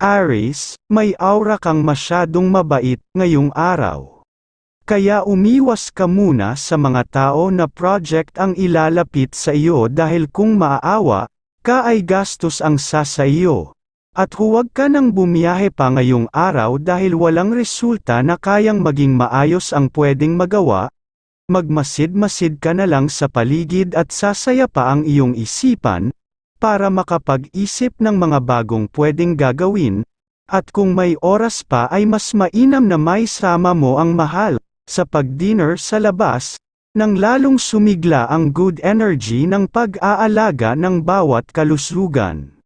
Aries, may aura kang masyadong mabait ngayong araw. Kaya umiwas ka muna sa mga tao na project ang ilalapit sa iyo dahil kung maaawa, ka ay gastos ang sa sa iyo. At huwag ka nang bumiyahe pa ngayong araw dahil walang resulta na kayang maging maayos ang pwedeng magawa, magmasid-masid ka na lang sa paligid at sasaya pa ang iyong isipan, para makapag-isip ng mga bagong pwedeng gagawin, at kung may oras pa ay mas mainam na may sama mo ang mahal, sa pag-dinner sa labas, nang lalong sumigla ang good energy ng pag-aalaga ng bawat kalusugan.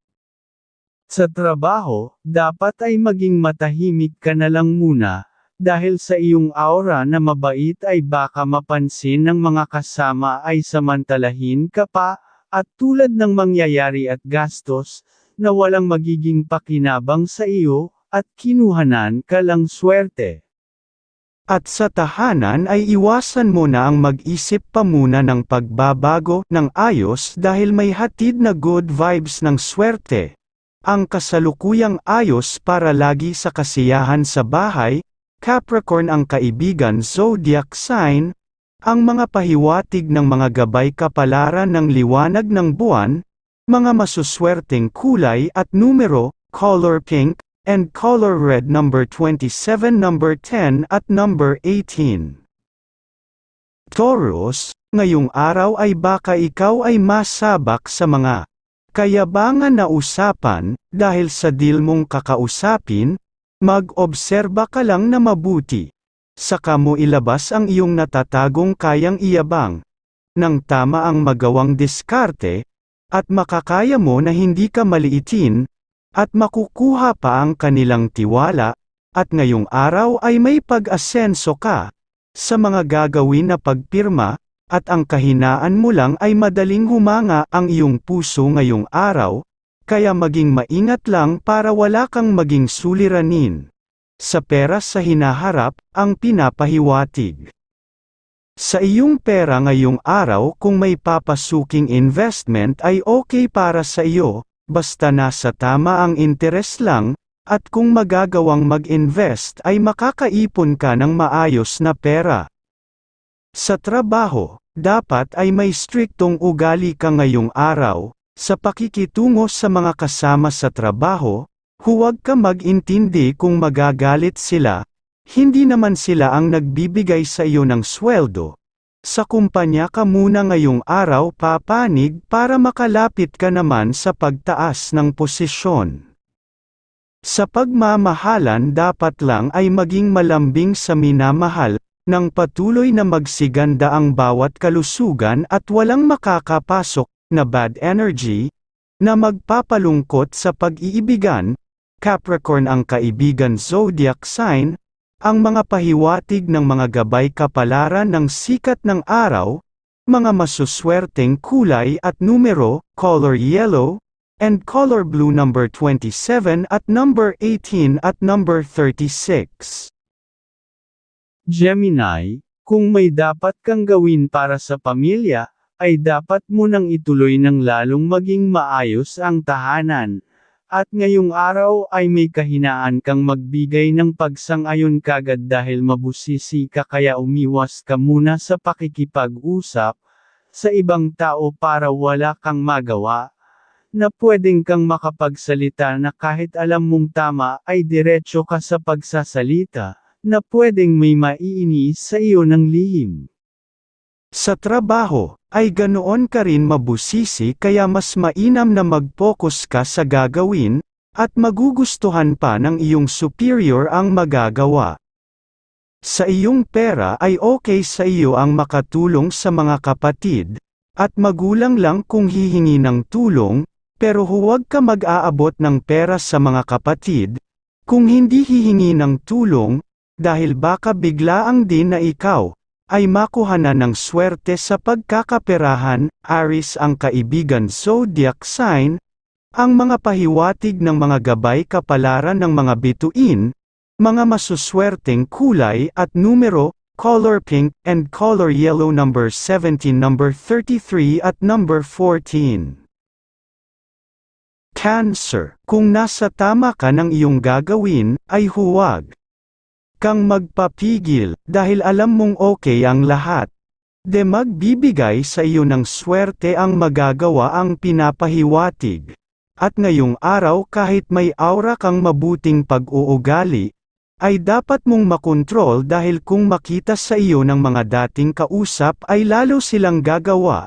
Sa trabaho, dapat ay maging matahimik ka na lang muna, dahil sa iyong aura na mabait ay baka mapansin ng mga kasama ay samantalahin ka pa, at tulad ng mangyayari at gastos, na walang magiging pakinabang sa iyo, at kinuhanan ka lang swerte. At sa tahanan ay iwasan mo na ang mag-isip pa muna ng pagbabago ng ayos dahil may hatid na good vibes ng swerte. Ang kasalukuyang ayos para lagi sa kasiyahan sa bahay, Capricorn ang kaibigan zodiac sign, ang mga pahiwatig ng mga gabay kapalaran ng liwanag ng buwan, mga masuswerteng kulay at numero, color pink, and color red number 27 number 10 at number 18. Taurus, ngayong araw ay baka ikaw ay masabak sa mga kayabangan na usapan, dahil sa deal mong kakausapin, mag-obserba ka lang na mabuti. Saka mo ilabas ang iyong natatagong kayang iyabang. Nang tama ang magawang diskarte, at makakaya mo na hindi ka maliitin, at makukuha pa ang kanilang tiwala, at ngayong araw ay may pag-asenso ka, sa mga gagawin na pagpirma, at ang kahinaan mo lang ay madaling humanga ang iyong puso ngayong araw, kaya maging maingat lang para wala kang maging suliranin. Sa pera sa hinaharap, ang pinapahiwatig. Sa iyong pera ngayong araw kung may papasuking investment ay okay para sa iyo, basta nasa tama ang interes lang, at kung magagawang mag-invest ay makakaipon ka ng maayos na pera. Sa trabaho, dapat ay may striktong ugali ka ngayong araw, sa pakikitungo sa mga kasama sa trabaho, Huwag ka mag-intindi kung magagalit sila, hindi naman sila ang nagbibigay sa iyo ng sweldo. Sa kumpanya ka muna ngayong araw papanig para makalapit ka naman sa pagtaas ng posisyon. Sa pagmamahalan dapat lang ay maging malambing sa minamahal, nang patuloy na magsiganda ang bawat kalusugan at walang makakapasok na bad energy, na magpapalungkot sa pag-iibigan, Capricorn ang kaibigan zodiac sign, ang mga pahiwatig ng mga gabay kapalaran ng sikat ng araw, mga masuswerteng kulay at numero, color yellow, and color blue number 27 at number 18 at number 36. Gemini, kung may dapat kang gawin para sa pamilya, ay dapat mo nang ituloy ng lalong maging maayos ang tahanan, at ngayong araw ay may kahinaan kang magbigay ng pagsang-ayon kagad dahil mabusisi ka kaya umiwas ka muna sa pakikipag-usap, sa ibang tao para wala kang magawa, na pwedeng kang makapagsalita na kahit alam mong tama ay diretso ka sa pagsasalita, na pwedeng may maiinis sa iyo ng lihim. Sa trabaho, ay ganoon ka rin mabusisi kaya mas mainam na mag-focus ka sa gagawin, at magugustuhan pa ng iyong superior ang magagawa. Sa iyong pera ay okay sa iyo ang makatulong sa mga kapatid, at magulang lang kung hihingi ng tulong, pero huwag ka mag-aabot ng pera sa mga kapatid, kung hindi hihingi ng tulong, dahil baka biglaang din na ikaw, ay makuha na ng swerte sa pagkakaperahan, Aris ang kaibigan zodiac sign, ang mga pahiwatig ng mga gabay kapalaran ng mga bituin, mga masuswerteng kulay at numero, color pink and color yellow number 17 number 33 at number 14. Cancer, kung nasa tama ka ng iyong gagawin, ay huwag kang magpapigil, dahil alam mong okay ang lahat. De magbibigay sa iyo ng swerte ang magagawa ang pinapahiwatig. At ngayong araw kahit may aura kang mabuting pag-uugali, ay dapat mong makontrol dahil kung makita sa iyo ng mga dating kausap ay lalo silang gagawa.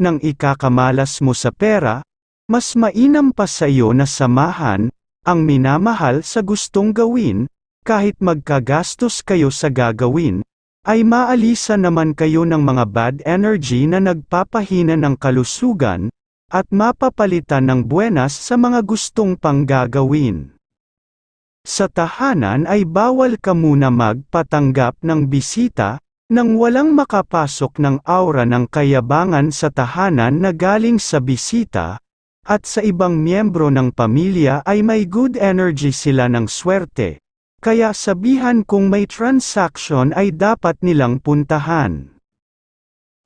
Nang ikakamalas mo sa pera, mas mainam pa sa iyo na samahan, ang minamahal sa gustong gawin, kahit magkagastos kayo sa gagawin, ay maalisa naman kayo ng mga bad energy na nagpapahina ng kalusugan, at mapapalitan ng buenas sa mga gustong panggagawin. Sa tahanan ay bawal ka muna magpatanggap ng bisita, nang walang makapasok ng aura ng kayabangan sa tahanan na galing sa bisita, at sa ibang miyembro ng pamilya ay may good energy sila ng swerte, kaya sabihan kung may transaction ay dapat nilang puntahan.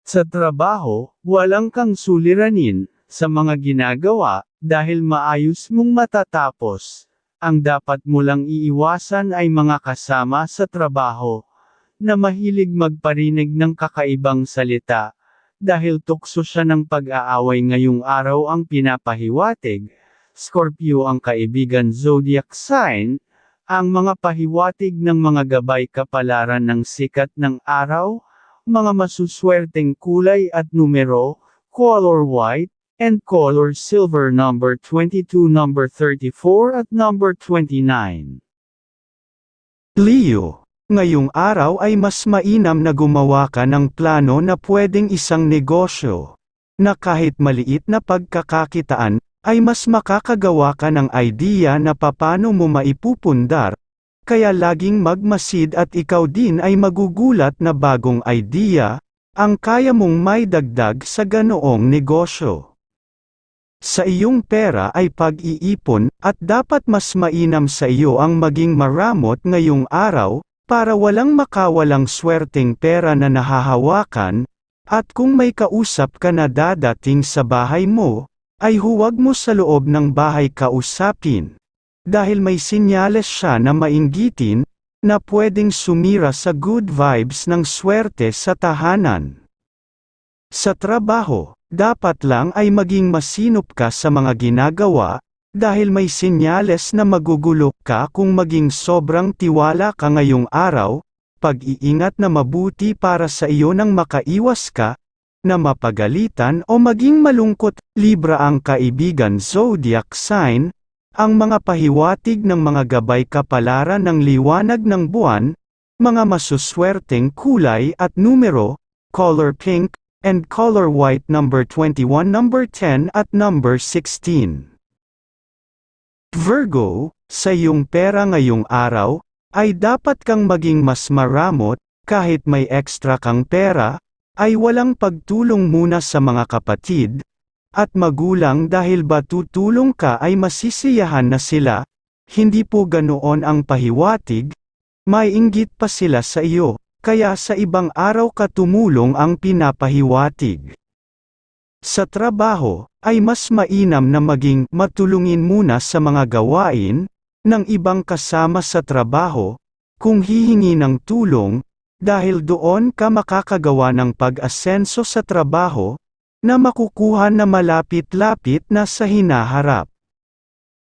Sa trabaho, walang kang suliranin, sa mga ginagawa, dahil maayos mong matatapos. Ang dapat mo lang iiwasan ay mga kasama sa trabaho, na mahilig magparinig ng kakaibang salita, dahil tukso siya ng pag-aaway ngayong araw ang pinapahiwatig. Scorpio ang kaibigan zodiac sign, ang mga pahiwatig ng mga gabay kapalaran ng sikat ng araw, mga masuswerteng kulay at numero, color white, and color silver number 22 number 34 at number 29. Leo, ngayong araw ay mas mainam na gumawa ka ng plano na pwedeng isang negosyo, na kahit maliit na pagkakakitaan, ay mas makakagawa ka ng idea na papano mo maipupundar, kaya laging magmasid at ikaw din ay magugulat na bagong idea, ang kaya mong may dagdag sa ganoong negosyo. Sa iyong pera ay pag-iipon, at dapat mas mainam sa iyo ang maging maramot ngayong araw, para walang makawalang swerteng pera na nahahawakan, at kung may kausap ka na dadating sa bahay mo, ay huwag mo sa loob ng bahay kausapin. Dahil may sinyales siya na mainggitin, na pwedeng sumira sa good vibes ng swerte sa tahanan. Sa trabaho, dapat lang ay maging masinop ka sa mga ginagawa, dahil may sinyales na magugulo ka kung maging sobrang tiwala ka ngayong araw, pag-iingat na mabuti para sa iyo nang makaiwas ka, na mapagalitan o maging malungkot, Libra ang kaibigan zodiac sign, ang mga pahiwatig ng mga gabay kapalaran ng liwanag ng buwan, mga masuswerteng kulay at numero, color pink, and color white number 21 number 10 at number 16. Virgo, sa iyong pera ngayong araw, ay dapat kang maging mas maramot, kahit may extra kang pera, ay walang pagtulong muna sa mga kapatid, at magulang dahil ba tutulong ka ay masisiyahan na sila, hindi po ganoon ang pahiwatig, may inggit pa sila sa iyo, kaya sa ibang araw ka tumulong ang pinapahiwatig. Sa trabaho, ay mas mainam na maging matulungin muna sa mga gawain ng ibang kasama sa trabaho, kung hihingi ng tulong, dahil doon ka makakagawa ng pag-asenso sa trabaho, na makukuha na malapit-lapit na sa hinaharap.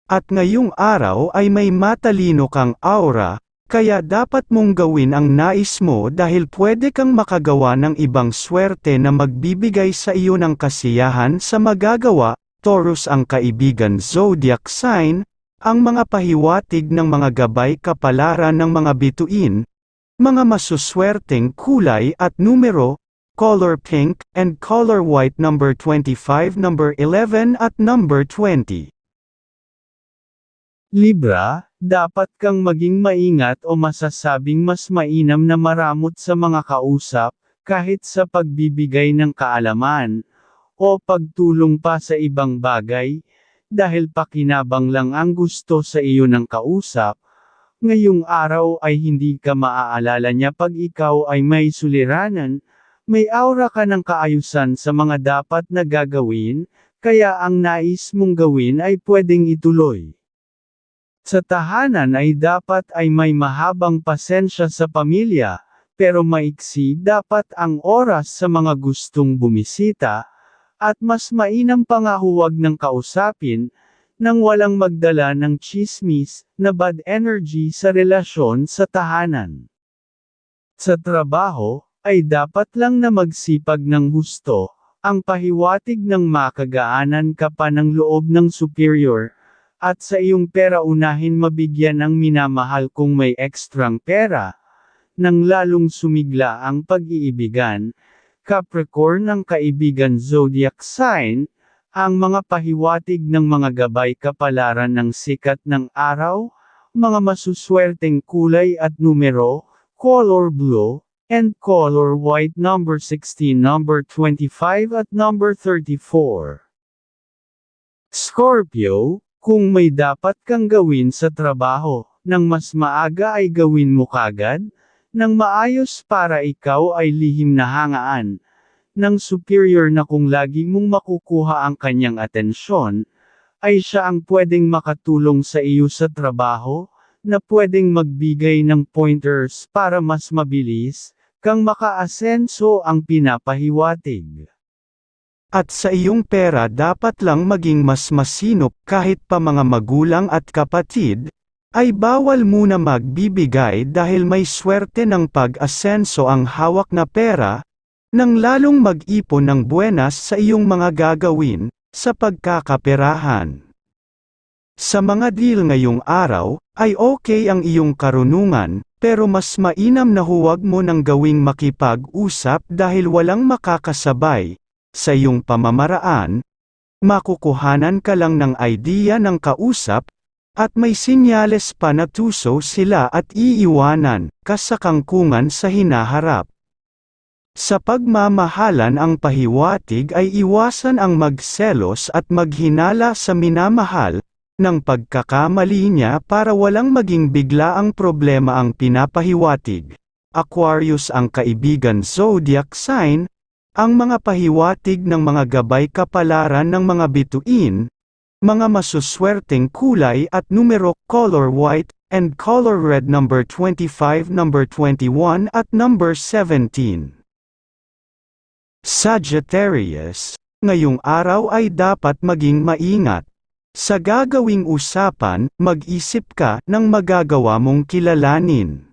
At ngayong araw ay may matalino kang aura, kaya dapat mong gawin ang nais mo dahil pwede kang makagawa ng ibang swerte na magbibigay sa iyo ng kasiyahan sa magagawa, Taurus ang kaibigan zodiac sign, ang mga pahiwatig ng mga gabay kapalaran ng mga bituin, mga masuswerteng kulay at numero, color pink, and color white number 25 number 11 at number 20. Libra, dapat kang maging maingat o masasabing mas mainam na maramot sa mga kausap, kahit sa pagbibigay ng kaalaman, o pagtulong pa sa ibang bagay, dahil pakinabang lang ang gusto sa iyo ng kausap, ngayong araw ay hindi ka maaalala niya pag ikaw ay may suliranan, may aura ka ng kaayusan sa mga dapat na gagawin, kaya ang nais mong gawin ay pwedeng ituloy. Sa tahanan ay dapat ay may mahabang pasensya sa pamilya, pero maiksi dapat ang oras sa mga gustong bumisita, at mas mainam pa huwag ng kausapin, nang walang magdala ng chismis, na bad energy sa relasyon sa tahanan. Sa trabaho, ay dapat lang na magsipag ng husto, ang pahiwatig ng makagaanan ka pa ng loob ng superior, at sa iyong pera unahin mabigyan ang minamahal kung may ekstrang pera, nang lalong sumigla ang pag-iibigan, Capricorn ng kaibigan zodiac sign, ang mga pahiwatig ng mga gabay kapalaran ng sikat ng araw, mga masuswerteng kulay at numero, color blue, and color white number 16 number 25 at number 34. Scorpio, kung may dapat kang gawin sa trabaho, nang mas maaga ay gawin mo kagad, nang maayos para ikaw ay lihim na hangaan, ng superior na kung lagi mong makukuha ang kanyang atensyon, ay siya ang pwedeng makatulong sa iyo sa trabaho, na pwedeng magbigay ng pointers para mas mabilis, kang makaasenso ang pinapahiwatig. At sa iyong pera dapat lang maging mas masinop kahit pa mga magulang at kapatid, ay bawal muna magbibigay dahil may swerte ng pag-asenso ang hawak na pera, nang lalong mag-ipon ng buenas sa iyong mga gagawin, sa pagkakaperahan. Sa mga deal ngayong araw, ay okay ang iyong karunungan, pero mas mainam na huwag mo nang gawing makipag-usap dahil walang makakasabay, sa iyong pamamaraan, makukuhanan ka lang ng idea ng kausap, at may sinyales pa na tuso sila at iiwanan ka sa kangkungan sa hinaharap. Sa pagmamahalan ang pahiwatig ay iwasan ang magselos at maghinala sa minamahal, ng pagkakamali niya para walang maging bigla ang problema ang pinapahiwatig. Aquarius ang kaibigan zodiac sign, ang mga pahiwatig ng mga gabay kapalaran ng mga bituin, mga masuswerteng kulay at numero, color white, and color red number 25, number 21 at number 17. Sagittarius, ngayong araw ay dapat maging maingat. Sa gagawing usapan, mag-isip ka ng magagawa mong kilalanin.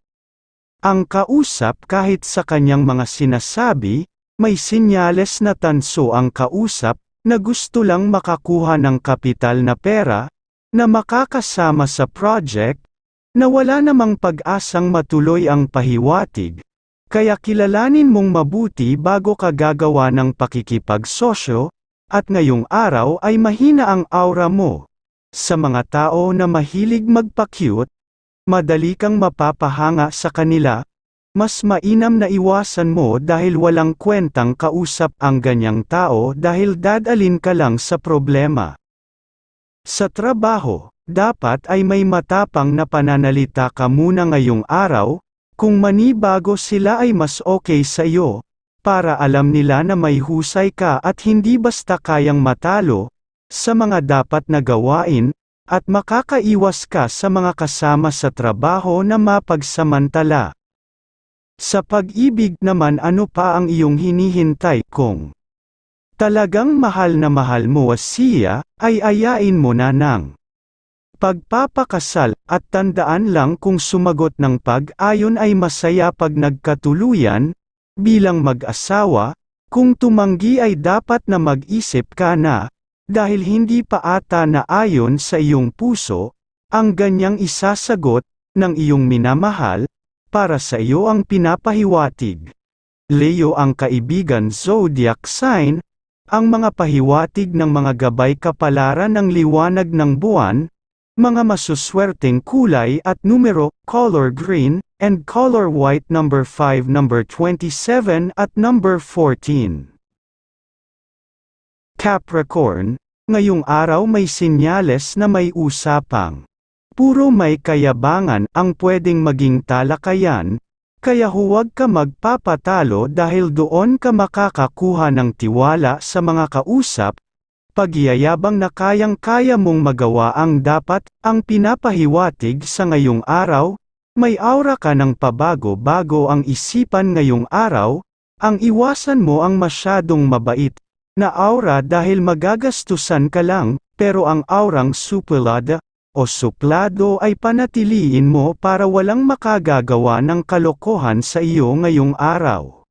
Ang kausap kahit sa kanyang mga sinasabi, may sinyales na tanso ang kausap, na gusto lang makakuha ng kapital na pera, na makakasama sa project, na wala namang pag-asang matuloy ang pahiwatig, kaya kilalanin mong mabuti bago ka gagawa ng pakikipagsosyo, at ngayong araw ay mahina ang aura mo. Sa mga tao na mahilig magpa-cute, madali kang mapapahanga sa kanila, mas mainam na iwasan mo dahil walang kwentang kausap ang ganyang tao dahil dadalin ka lang sa problema. Sa trabaho, dapat ay may matapang na pananalita ka muna ngayong araw, kung manibago sila ay mas okay sa iyo, para alam nila na may husay ka at hindi basta kayang matalo, sa mga dapat na gawain, at makakaiwas ka sa mga kasama sa trabaho na mapagsamantala. Sa pag-ibig naman ano pa ang iyong hinihintay kung talagang mahal na mahal mo siya, ay ayain mo na ng pagpapakasal, at tandaan lang kung sumagot ng pag-ayon ay masaya pag nagkatuluyan, bilang mag-asawa, kung tumanggi ay dapat na mag-isip ka na, dahil hindi pa ata na ayon sa iyong puso, ang ganyang isasagot, ng iyong minamahal, para sa iyo ang pinapahiwatig. Leo ang kaibigan zodiac sign, ang mga pahiwatig ng mga gabay kapalaran ng liwanag ng buwan, mga masuswerteng kulay at numero, color green, and color white number 5 number 27 at number 14. Capricorn, ngayong araw may sinyales na may usapang Puro may kayabangan ang pwedeng maging talakayan, kaya huwag ka magpapatalo dahil doon ka makakakuha ng tiwala sa mga kausap, pagyayabang na kayang-kaya mong magawa ang dapat, ang pinapahiwatig sa ngayong araw, may aura ka ng pabago-bago ang isipan ngayong araw, ang iwasan mo ang masyadong mabait, na aura dahil magagastusan ka lang, pero ang aurang supulada, o suplado ay panatiliin mo para walang makagagawa ng kalokohan sa iyo ngayong araw.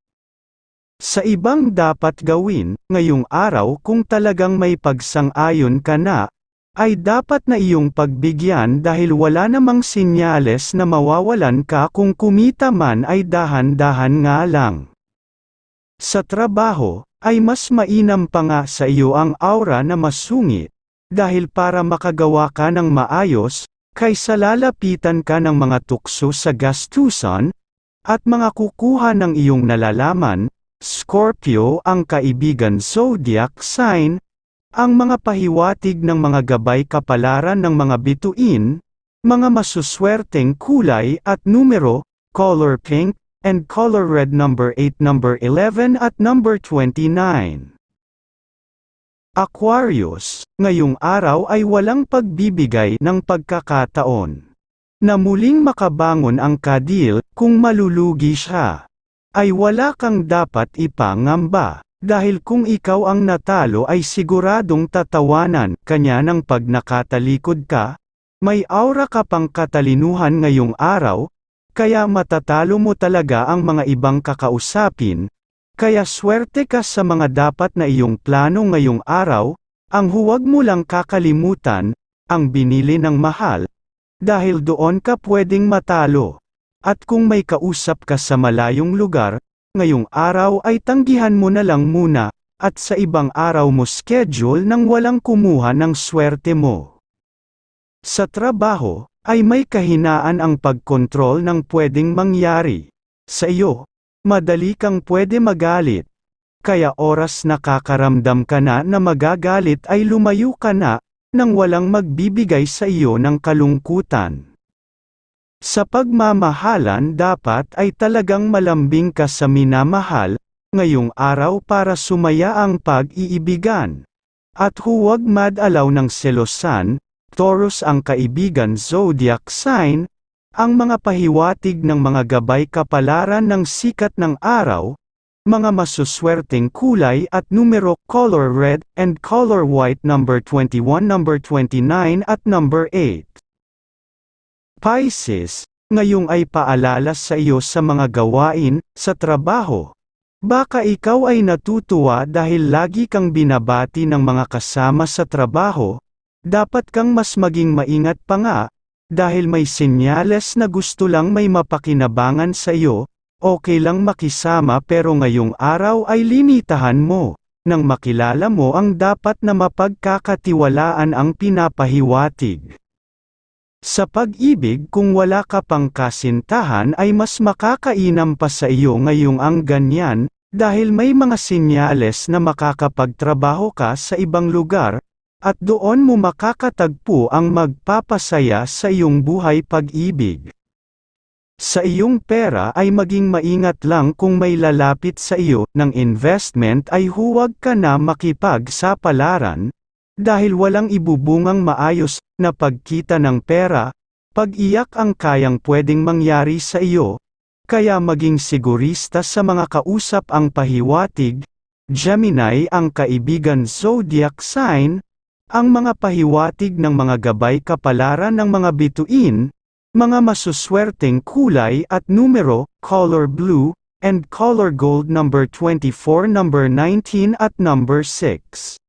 Sa ibang dapat gawin, ngayong araw kung talagang may pagsang-ayon ka na, ay dapat na iyong pagbigyan dahil wala namang sinyales na mawawalan ka kung kumita man ay dahan-dahan nga lang. Sa trabaho, ay mas mainam pa nga sa iyo ang aura na masungit, dahil para makagawa ka ng maayos, kaysa lalapitan ka ng mga tukso sa gastusan, at mga kukuha ng iyong nalalaman, Scorpio ang kaibigan zodiac sign, ang mga pahiwatig ng mga gabay kapalaran ng mga bituin, mga masuswerteng kulay at numero, color pink, and color red number 8 number 11 at number 29. Aquarius, ngayong araw ay walang pagbibigay ng pagkakataon. Na muling makabangon ang kadil, kung malulugi siya. Ay wala kang dapat ipangamba, dahil kung ikaw ang natalo ay siguradong tatawanan kanya ng pag nakatalikod ka, may aura ka pang katalinuhan ngayong araw, kaya matatalo mo talaga ang mga ibang kakausapin, kaya swerte ka sa mga dapat na iyong plano ngayong araw, ang huwag mo lang kakalimutan, ang binili ng mahal, dahil doon ka pwedeng matalo. At kung may kausap ka sa malayong lugar, ngayong araw ay tanggihan mo na lang muna, at sa ibang araw mo schedule nang walang kumuha ng swerte mo. Sa trabaho, ay may kahinaan ang pagkontrol ng pwedeng mangyari. Sa iyo, madali kang pwede magalit. Kaya oras nakakaramdam ka na na magagalit ay lumayo ka na, nang walang magbibigay sa iyo ng kalungkutan. Sa pagmamahalan dapat ay talagang malambing ka sa minamahal, ngayong araw para sumaya ang pag-iibigan. At huwag madalaw ng selosan, Taurus ang kaibigan zodiac sign, ang mga pahiwatig ng mga gabay kapalaran ng sikat ng araw, mga masuswerteng kulay at numero color red and color white number 21 number 29 at number 8. Pisces, ngayong ay paalala sa iyo sa mga gawain, sa trabaho. Baka ikaw ay natutuwa dahil lagi kang binabati ng mga kasama sa trabaho, dapat kang mas maging maingat pa nga, dahil may senyales na gusto lang may mapakinabangan sa iyo, okay lang makisama pero ngayong araw ay limitahan mo, nang makilala mo ang dapat na mapagkakatiwalaan ang pinapahiwatig. Sa pag-ibig kung wala ka pang kasintahan ay mas makakainam pa sa iyo ngayong ang ganyan, dahil may mga sinyales na makakapagtrabaho ka sa ibang lugar, at doon mo makakatagpo ang magpapasaya sa iyong buhay pag-ibig. Sa iyong pera ay maging maingat lang kung may lalapit sa iyo ng investment ay huwag ka na makipagsapalaran, dahil walang ibubungang maayos na pagkita ng pera, pag-iyak ang kayang pwedeng mangyari sa iyo, kaya maging sigurista sa mga kausap ang pahiwatig, Gemini ang kaibigan zodiac sign, ang mga pahiwatig ng mga gabay kapalaran ng mga bituin, mga masuswerteng kulay at numero, color blue, and color gold number 24 number 19 at number 6.